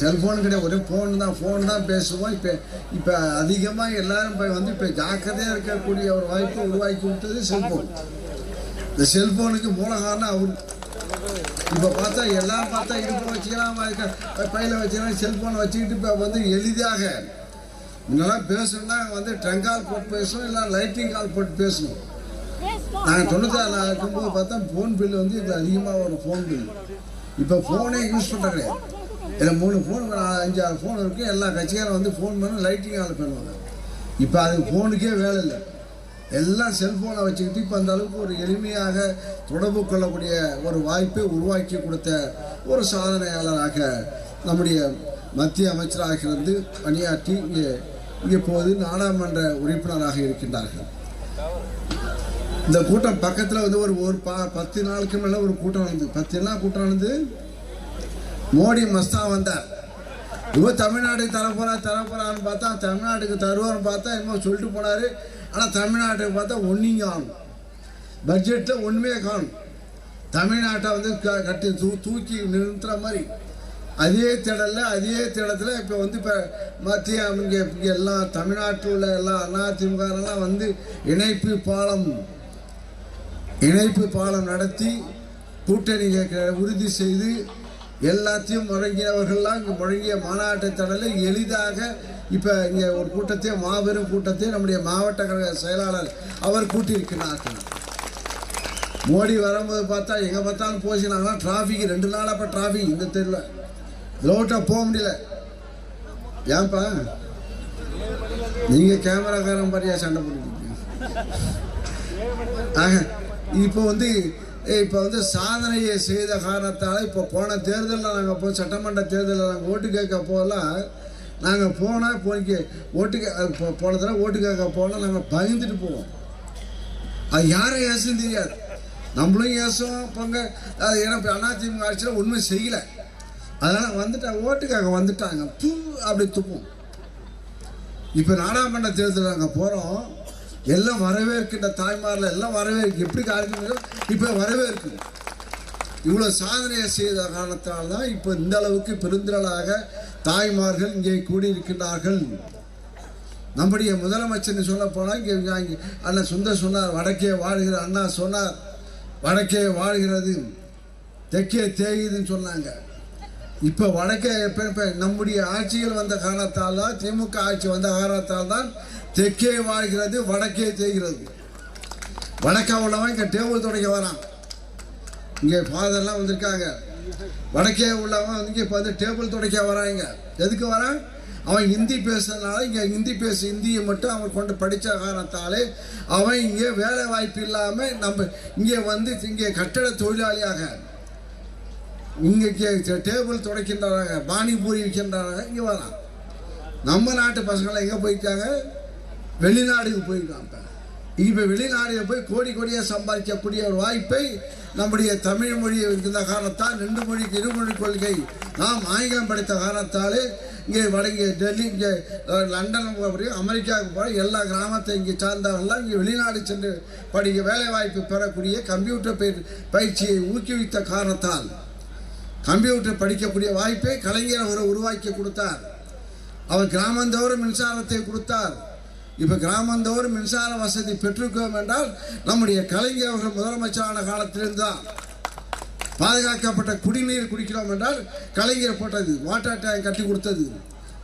Cellphone கிடையாது ஒரே phone தான் ஃபோன் தான் பேசுவோம். இப்போ இப்போ அதிகமாக எல்லாரும் இப்போ வந்து இப்போ ஜாக்கிரதையாக இருக்கக்கூடிய ஒரு வாய்ப்பை உருவாக்கி கொடுத்தது செல்ஃபோன் இந்த செல்ஃபோனுக்கு மூலகாரணம் அவர். இப்போ பார்த்தா எல்லாம் பார்த்தா இடுப்பு வச்சுக்கலாம்? பையில் வச்சுக்கலாம்? செல்ஃபோனை வச்சுக்கிட்டு இப்போ வந்து எளிதாக. முன்னெல்லாம் பேசணும்னா வந்து ட்ரங்கால் போட்டு பேசணும் இல்லை லைட்டிங் கால் போட்டு பேசணும் நாங்கள் தொண்ணூத்தாறு நான் இருக்கும்போது பார்த்தா ஃபோன் பில் வந்து இது அதிகமாக வரும் ஃபோன் பில் இப்போ ஃபோனே யூஸ் பண்ணுறேன் இதில் மூணு ஃபோன் அஞ்சு ஆறு ஃபோன் இருக்குது எல்லா கட்சிக்காரும் வந்து ஃபோன் பண்ணி லைட்டிங் ஆள் பண்ணுவாங்க இப்போ அதுக்கு ஃபோனுக்கே வேலை இல்லை. எல்லாம் செல்ஃபோனை வச்சுக்கிட்டு இப்போ அந்த அளவுக்கு ஒரு எளிமையாக தொடர்பு கொள்ளக்கூடிய ஒரு வாய்ப்பை உருவாக்கி கொடுத்த ஒரு சாதனையாளராக நம்முடைய மத்திய அமைச்சராக இருந்து பணியாற்றி இங்கே இப்போது நாடாளுமன்ற உறுப்பினராக இருக்கின்றார்கள். இந்த கூட்டம் பக்கத்தில் வந்து ஒரு ஒரு பா பத்து நாளுக்கு மேலே ஒரு கூட்டம் நடந்தது. பத்து நாள் கூட்டம் நடந்து மோடி மஸ்தா வந்தார். இப்போ தமிழ்நாட்டுக்கு தரப்போறா தரப்போறான்னு பார்த்தா தமிழ்நாட்டுக்கு தருவார்னு பார்த்தா என்னமோ சொல்லிட்டு போனார். ஆனால் தமிழ்நாட்டுக்கு பார்த்தா ஒன்றும் காணும். பட்ஜெட்டில் ஒன்றுமே காணும். தமிழ்நாட்டை வந்து க- கட்டி தூ தூக்கி நிறுத்துற மாதிரி. அதே திடலில் அதே திடத்தில் இப்போ வந்து இப்போ மத்திய இங்கே இங்கே எல்லாம் தமிழ்நாட்டில் உள்ள எல்லாம் அதிமுகலாம் வந்து இணைப்பு பாலம் இணைப்பு பாலம் நடத்தி கூட்டணி க- உறுதி செய்து எல்லாத்தையும் முழங்கியவர்கள்லாம் இங்கே முழங்கிய மாநாட்டு தடலை எளிதாக இப்போ இங்கே ஒரு கூட்டத்தையும் மாபெரும் கூட்டத்தையும் நம்முடைய மாவட்ட கழக செயலாளர் அவர் கூட்டியிருக்கிறார்கள். மோடி வரும்போது பார்த்தா எங்கே பார்த்தாலும் போச்சுனாங்கன்னா டிராஃபிக் ரெண்டு நாளாக அப்போ டிராஃபிக் இந்த தெருவில் லோட்டாக போக முடியல. ஏன்பா? நீங்கள் கேமராக்காரன் மாதிரியா சண்டை போட்டுருக்கீங்க ஆக இப்போ வந்து இப்போ வந்து சாதனையை செய்த காரணத்தால் இப்போ போன தேர்தலில் நாங்கள் போய் சட்டமன்ற தேர்தலில் நாங்கள் ஓட்டு கேட்க போகலாம் நாங்கள் போனால் போய்க்கு ஓட்டு கே- போன தடவை ஓட்டு கேட்க போனால் நாங்கள் பயந்துட்டு போவோம். அது யாரை ஏசுன்னு தெரியாது. நம்மளும் ஏசும் பொங்க அது ஏன்னா இப்போ அதிமுக ஆட்சியில் ஒன்றுமே செய்யலை. அதனால் வந்துட்டாங்க ஓட்டுக்காக வந்துட்டாங்க. பூ அப்படி துப்பும் இப்போ நாடாளுமன்ற தேர்தல் நாங்கள் போகிறோம் எல்லாம் வரவேற்கின்ற தாய்மாரில் எல்லாம் வரவேற்கு எப்படி காரணம் இப்போ வரவேற்கு இவ்வளோ சாதனையை செய்த காரணத்தால் தான் இப்போ இந்த அளவுக்கு பெருந்திரளாக தாய்மார்கள் இங்கே கூடியிருக்கின்றார்கள். நம்முடைய முதலமைச்சர் சொல்ல போனால் இங்கே இங்கே அண்ணன் சுந்தர் சொன்னார் வடக்கே வாழ்கிற அண்ணா சொன்னார். வடக்கே வாழ்கிறது தெற்கே தேயுதுன்னு சொன்னாங்க. இப்போ வடக்கே இப்போ இப்போ நம்முடைய ஆட்சிகள் வந்த காரணத்தால் தான் திமுக ஆட்சி வந்த காரணத்தால் தான் தெற்கே வாழ்கிறது வடக்கே தேய்கிறது. வடக்கா உள்ளவன் இங்கே டேபிள் துடைக்க வரான். இங்கே ஃபாதர்லாம் வந்திருக்காங்க. வடக்கே உள்ளவன் வந்து இங்கே இப்போ வந்து டேபிள் துடைக்க வராங்க எதுக்கு வரான்? அவன் ஹிந்தி பேசுறதுனால இங்கே ஹிந்தி பேசு ஹிந்தியை மட்டும் அவன் கொண்டு படித்த காரணத்தாலே அவன் இங்கே வேலை வாய்ப்பு இல்லாமல் நம்ம இங்கே வந்து இங்கே கட்டட தொழிலாளியாக இங்கே டேபிள் துடைக்கின்றாங்க பானிபூரி விற்கின்றாங்க இங்கே வரலாம். நம்ம நாட்டு பசங்களாம் எங்கே போயிட்டாங்க? வெளிநாடுக்கு போயிருக்காங்க. இப்போ வெளிநாடுக்கு போய் கோடி கோடியாக சம்பாதிக்கக்கூடிய ஒரு வாய்ப்பை நம்முடைய தமிழ் மொழி இருந்த காரணத்தால் ரெண்டு மொழிக்கு இருமொழி கொள்கை நாம் ஆங்கிலம் படித்த காரணத்தாலே இங்கே வடங்கே டெல்லி இங்கே லண்டன் அமெரிக்காவுக்கு போகிற எல்லா கிராமத்தை இங்கே சார்ந்தவர்கள்லாம் இங்கே வெளிநாடு சென்று படிக்க வேலைவாய்ப்பு பெறக்கூடிய கம்ப்யூட்டர் பயிற்சியை ஊக்குவித்த காரணத்தால் கம்ப்யூட்டர் படிக்கக்கூடிய வாய்ப்பை கலைஞர் அவரை உருவாக்கி கொடுத்தார். அவர் கிராமந்தோறும் மின்சாரத்தை கொடுத்தார். இப்போ கிராமந்தோறும் மின்சார வசதி பெற்றிருக்கோம் என்றால் நம்முடைய கலைஞர் அவர்கள் முதலமைச்சரான காலத்திலிருந்து தான் பாதுகாக்கப்பட்ட குடிநீர் குடிக்கிறோம் என்றால் கலைஞர் போட்டது வாட்டர் டேங்க் கட்டி கொடுத்தது.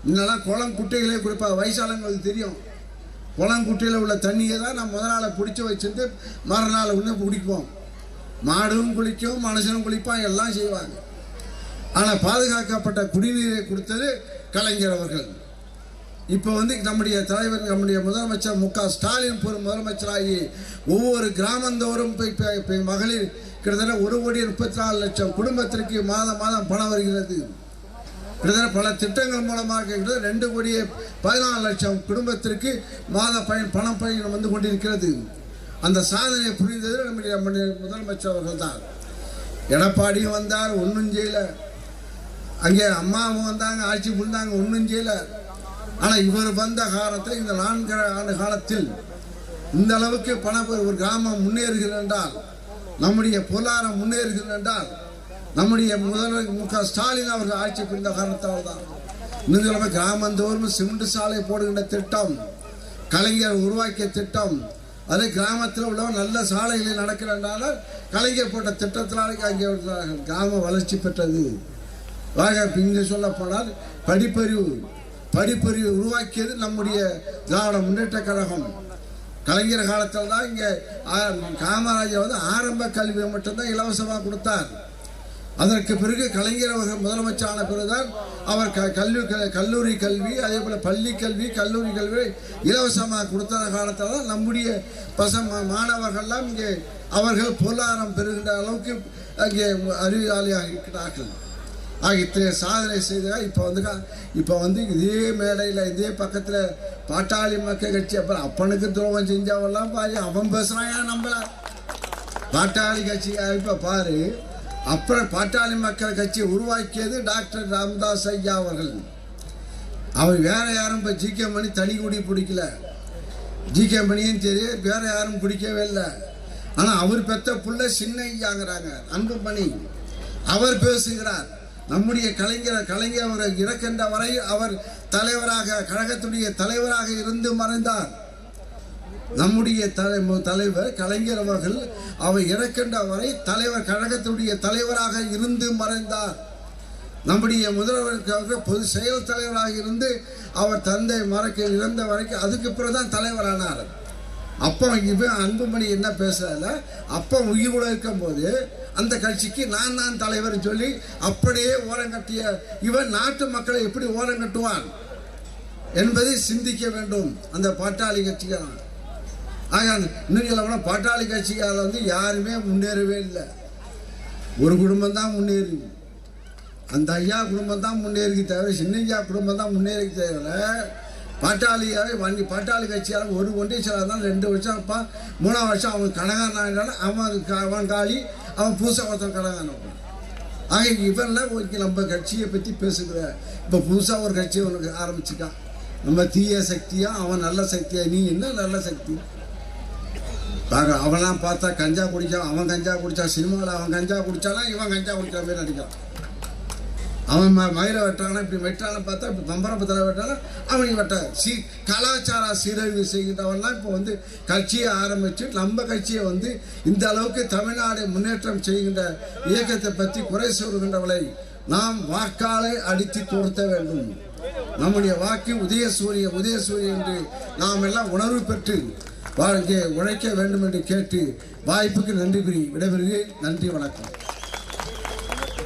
முன்னெல்லாம் குளம் குட்டைகளே கொடுப்பா வயசானவங்களுக்கு தெரியும். குளம் குட்டையில் உள்ள தண்ணியை தான் நம்ம முதல் நாளை பிடிச்சி வச்சுட்டு மறுநாள் ஒன்று குடிப்போம். மாடும் குளிக்கும் மனுஷனும் குளிப்பான் எல்லாம் செய்வாங்க. ஆனால் பாதுகாக்கப்பட்ட குடிநீரை கொடுத்தது கலைஞர் அவர்கள். இப்போ வந்து நம்முடைய தலைவர் நம்முடைய முதலமைச்சர் மு க ஸ்டாலின் பொறு முதலமைச்சராகி ஒவ்வொரு கிராமந்தோறும் போய் மகளிர் கிட்டத்தட்ட ஒரு கோடி முப்பத்தி நாலு லட்சம் குடும்பத்திற்கு மாதம் மாதம் பணம் வருகிறது. கிட்டத்தட்ட பல திட்டங்கள் மூலமாக கிட்டத்தட்ட ரெண்டு கோடியே பதினாலு லட்சம் குடும்பத்திற்கு மாத பயன் பணம் பயன் வந்து கொண்டிருக்கிறது. அந்த சாதனையை புரிந்தது நம்முடைய நம்முடைய முதலமைச்சர் அவர்கள் தான் எடப்பாடியும் வந்தார் ஒன்றும் செய்யலை. அங்கே அம்மாவும் வந்தாங்க ஆட்சி புரிந்தாங்க ஒன்றும் செய்யலை. ஆனால் இவர் வந்த காலத்தில் இந்த நான்கு ஆண்டு காலத்தில் இந்த அளவுக்கு பண ஒரு கிராமம் முன்னேறுகிறது என்றால் நம்முடைய பொருளாதாரம் முன்னேறுகிறது என்றால் நம்முடைய முதல்வர் மு க ஸ்டாலின் அவர்கள் ஆட்சி புரிந்த காரணத்தால் தான். இன்னும் கிராமந்தோறும் சிமெண்ட் சாலை போடுகின்ற திட்டம் கலைஞர் உருவாக்கிய திட்டம் அதே கிராமத்தில் உள்ள நல்ல சாலைகளில் நடக்கிறதுனால கலைஞர் போட்ட திட்டத்தினால அங்கே கிராமம் கிராம வளர்ச்சி பெற்றது. ஆக இங்கே சொல்ல படிப்பறிவு. படிப்பறிவு உருவாக்கியது நம்முடைய திராவிட முன்னேற்ற கழகம். கலைஞர் காலத்தில் தான் இங்கே காமராஜர் வந்து ஆரம்ப கல்வியை மட்டும்தான் இலவசமாக கொடுத்தார். அதற்கு பிறகு கலைஞர் அவர்கள் முதலமைச்சரான பிறகுதான் அவர் க கல்வி கல்லூரி கல்வி அதே போல் பள்ளி கல்வி கல்லூரி கல்வி இலவசமாக கொடுத்த காலத்தில் தான் நம்முடைய பச மாணவர்கள்லாம் இங்கே அவர்கள் பொருளாதாரம் பெறுகின்ற அளவுக்கு அங்கே அறிவாளியாக இருக்கிறார்கள். ஆக இத்தனை சாதனை செய்தா இப்போ வந்து இப்போ வந்து இதே மேடையில் இதே பக்கத்தில் பாட்டாளி மக்கள் கட்சி அப்புறம் அப்பனுக்கு துரோகம் செஞ்சவெல்லாம் பாரு அவன் பேசுகிறான் நம்மள? பாட்டாளி கட்சி இப்போ பாரு அப்புறம் பாட்டாளி மக்கள் கட்சி உருவாக்கியது டாக்டர் ராமதாஸ் ஐயா அவர்கள். அவர் வேற யாரும் இப்போ ஜி கே மணி தனி குடி பிடிக்கல. ஜி கே மணியும் சரி வேற யாரும் பிடிக்கவே இல்லை. ஆனால் அவர் பெற்ற புள்ள சின்ன ஐயாங்கிறாங்க அன்பு மணி. அவர் பேசுகிறார். நம்முடைய கலைஞர் கலைஞர் அவர் இறக்கின்ற வரை அவர் தலைவராக கழகத்துடைய தலைவராக இருந்து மறைந்தார். நம்முடைய தலைவர் கலைஞர் அவர்கள் அவர் இறக்கின்ற வரை தலைவர் கழகத்துடைய தலைவராக இருந்து மறைந்தார். நம்முடைய முதல்வருக்காக பொது செயல் தலைவராக இருந்து அவர் தந்தை மறக்க இறந்த வரைக்கும் அதுக்கு பிறகு தான் தலைவரானார். அப்புறம் இவன் அன்புமணி என்ன பேசுறதுல அப்போ உயிரோடு இருக்கும்போது அந்த கட்சிக்கு நான் தான் தலைவர் சொல்லி அப்படியே ஓரங்கட்டிய இவன் நாட்டு மக்களை எப்படி ஓரங்கட்டுவான் என்பதை சிந்திக்க வேண்டும். அந்த பாட்டாளி கட்சிக்காரன். ஆக இன்னும் பாட்டாளி கட்சிக்காரில் வந்து யாருமே முன்னேறவே இல்லை. ஒரு குடும்பம் தான் முன்னேறி. அந்த ஐயா குடும்பம் தான் முன்னேறி தவிர சின்னஞ்சா குடும்பம் தான் முன்னேறி தவிர பாட்டாளியாகவே வண்டி பாட்டாளி கட்சியால் ஒரு ஒன்றிய தான் ரெண்டு வருஷம் அப்பா. மூணாவது வருஷம் அவன் கடங்காரனால அவன் அவன் காலி அவன் புதுசாக ஒருத்தன் கடங்கான ஆக இவன்லாம் ஓகே நம்ம கட்சியை பற்றி பேசுகிற இப்போ புதுசாக ஒரு கட்சி உனக்கு ஆரம்பிச்சிட்டான் நம்ம தீய சக்தியா அவன் நல்ல சக்தியா நீ என்ன நல்ல சக்தி? பாக்க அவனாம் பார்த்தா கஞ்சா குடிச்சான் அவன் கஞ்சா குடிச்சா சினிமாவில் அவன் கஞ்சா குடிச்சானா இவன் கஞ்சா குடிக்கிற மாதிரி நடிக்கிறான். அவன் ம மயிரை வெட்டானா இப்படி வெட்டான பார்த்தா இப்படி பம்பரப்பத்தில் வெட்டானா அவனுக்கு வெட்ட சீ கலாச்சார சீரழிவு செய்கின்றவன்லாம் இப்போ வந்து கட்சியை ஆரம்பித்து நம்ம கட்சியை வந்து இந்த அளவுக்கு தமிழ்நாடு முன்னேற்றம் செய்கின்ற இயக்கத்தை பற்றி குறை சொல்கின்றவளை நாம் வாக்காளை அடித்து துரத்த வேண்டும். நம்முடைய வாக்கு உதயசூரிய உதயசூரிய என்று நாம் எல்லாம் உணர்வு பெற்று வாழ்க்கையை உழைக்க வேண்டும் என்று கேட்டு வாய்ப்புக்கு நன்றி கூறி விடைபெறுகிறேன். நன்றி வணக்கம்.